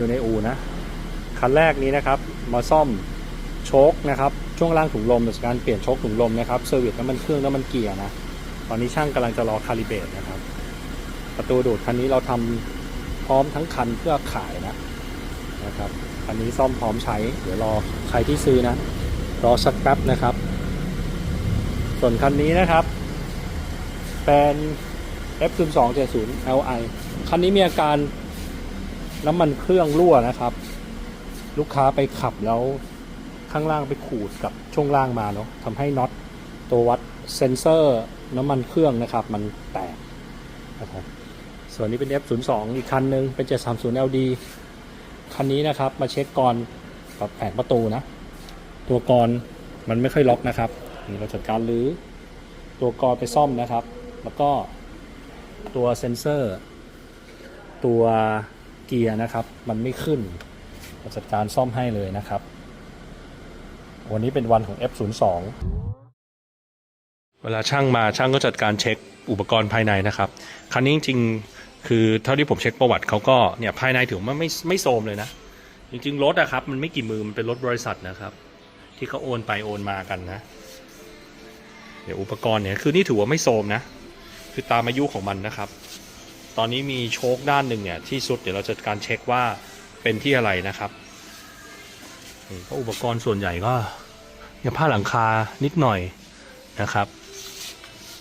อยู่ในอู่นะคันแรกนี้นะครับ มาซ่อมโชคนะครับ ช่วงล่างถุงลมจากการเปลี่ยนโชคถุงลมนะครับเซอร์วิสน้ำมันเครื่องน้ำมันเกียร์นะ ตอนนี้ช่างกำลังจะรอคาลิเบตนะครับ ประตูดูดคันนี้เราทำพร้อมทั้งคันเพื่อขายนะนะครับคันนี้ซ่อมพร้อมใช้ เดี๋ยวรอใครที่ซื้อนะ รอสักแป๊บนะครับ ส่วนคันนี้นะครับ เป็น F0270 Li คันนี้มีอาการ น้ำมันเครื่องรั่วนะครับ ลูกค้าไปขับแล้วข้างล่างไปขูดกับช่วงล่างมาเนาะทำให้น็อตตัววัดเซนเซอร์น้ำมันเครื่องนะครับ มันแตกนะครับส่วนนี้เป็น F02 อีกคันหนึ่งเป็น 730 LD คันนี้นะครับมาเช็คกรกับแผงประตูนะ ตัวกรมันไม่ค่อยล็อกนะครับนี่เราจัดการรื้อตัวกรไปซ่อมนะครับ แล้วก็ตัวเซนเซอร์ ตัว เกียร์นะครับ มันไม่ขึ้นจัดการซ่อมให้เลยนะครับ วันนี้เป็นวันของ F02 เวลาช่างมาช่างก็จัดการเช็คอุปกรณ์ภายในนะครับ คันนี้จริงๆคือเท่าที่ผมเช็คประวัติเขาก็เนี่ยภายในถือว่าไม่ไม่โทรมเลยนะ จริงๆรถอะครับ มันไม่กี่มือมันเป็นรถบริษัทนะครับ ที่เขาโอนไปโอนมากันนะ เดี๋ยวอุปกรณ์เนี่ยคือนี่ถือว่าไม่โทรมนะ คือตามอายุของมันนะครับ ตอนนี้มีโชคด้านหนึ่งเนี่ยที่สุดเดี๋ยวเราจะการเช็คว่าเป็นที่อะไรนะครับนี่ก็อุปกรณ์ส่วนใหญ่ก็เนี่ยผ้าหลังคานิดหน่อยนะครับ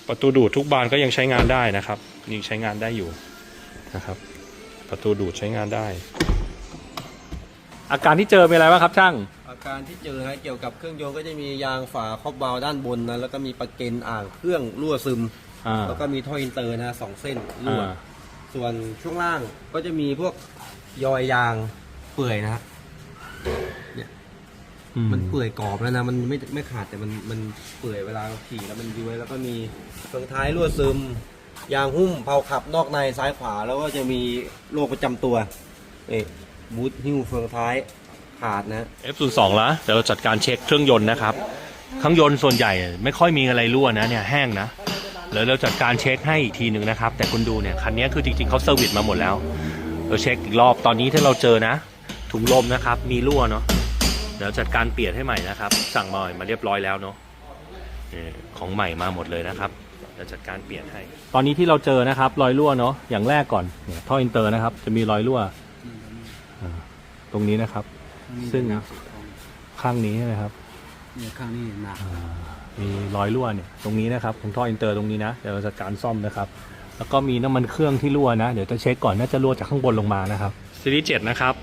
ประตูดูดทุกบานก็ยังใช้งานได้นะครับยังใช้งานได้อยู่นะครับ ประตูดูดใช้งานได้ อาการที่เจอเป็นอะไรบ้างครับช่างอาการที่เจอฮะเกี่ยวกับเครื่องยนต์ก็จะมียางฝาครอบวาล์วด้านบนนะแล้วก็มีประเก็นอ่างเครื่องรั่วซึม อ่าแล้วก็มีท่ออินเตอร์นะสองเส้นรั่ว อ่า ส่วนช่วงล่างก็จะมีพวกยอยยางเปื่อยนะฮะอืมันเปื่อยกรอบแล้วนะมันไม่ไม่ขาดแต่มันมันเปื่อยเวลาขี่แล้วมันย้วยแล้วก็มีเฟืองท้ายรั่วซึม ยางหุ้มเผาขับนอกในซ้ายขวา แล้วก็จะมีโรคประจำตัวเอ๊ะบูทหิ้วเฟืองท้ายขาดนะ F02 แล้วเดี๋ยวเราจัดการเช็คเครื่องยนต์นะครับเครื่องยนต์ส่วนใหญ่ไม่ค่อยมีอะไรรั่วนะเนี่ยแห้งนะ แล้วเราจัดการเช็คให้อีกทีหนึ่งนะครับ แต่คุณดูเนี่ยคันนี้คือจริงๆเขาเซอร์วิสมาหมดแล้วเราเช็คอีกรอบตอนนี้ถ้าเราเจอนะ ถุงลมนะครับ มีรั่วเนาะเดี๋ยวจัดการเปลี่ยนให้ใหม่นะครับ สั่งมาใหม่มาเรียบร้อยแล้วเนาะนี่ของใหม่มาหมดเลยนะครับเดี๋ยวจัดการเปลี่ยนให้ ตอนนี้ที่เราเจอนะครับ รอยรั่วเนาะอย่างแรกก่อนเนี่ยท่ออินเตอร์นะครับ จะมีรอยรั่วอ่าตรงนี้นะครับ ซึ่งข้างนี้นะครับเนี่ยข้างนี้หนัก มีรอยรั่วเนี่ยตรงนี้นะครับของท่ออินเตอร์ตรงนี้นะเดี๋ยวเราจะการซ่อมนะครับ แล้วก็มีน้ำมันเครื่องที่รั่วนะ เดี๋ยวจะเช็คก่อนน่าจะรั่วจากข้างบนลงมานะครับซีรีส์เจ็ดนะครับ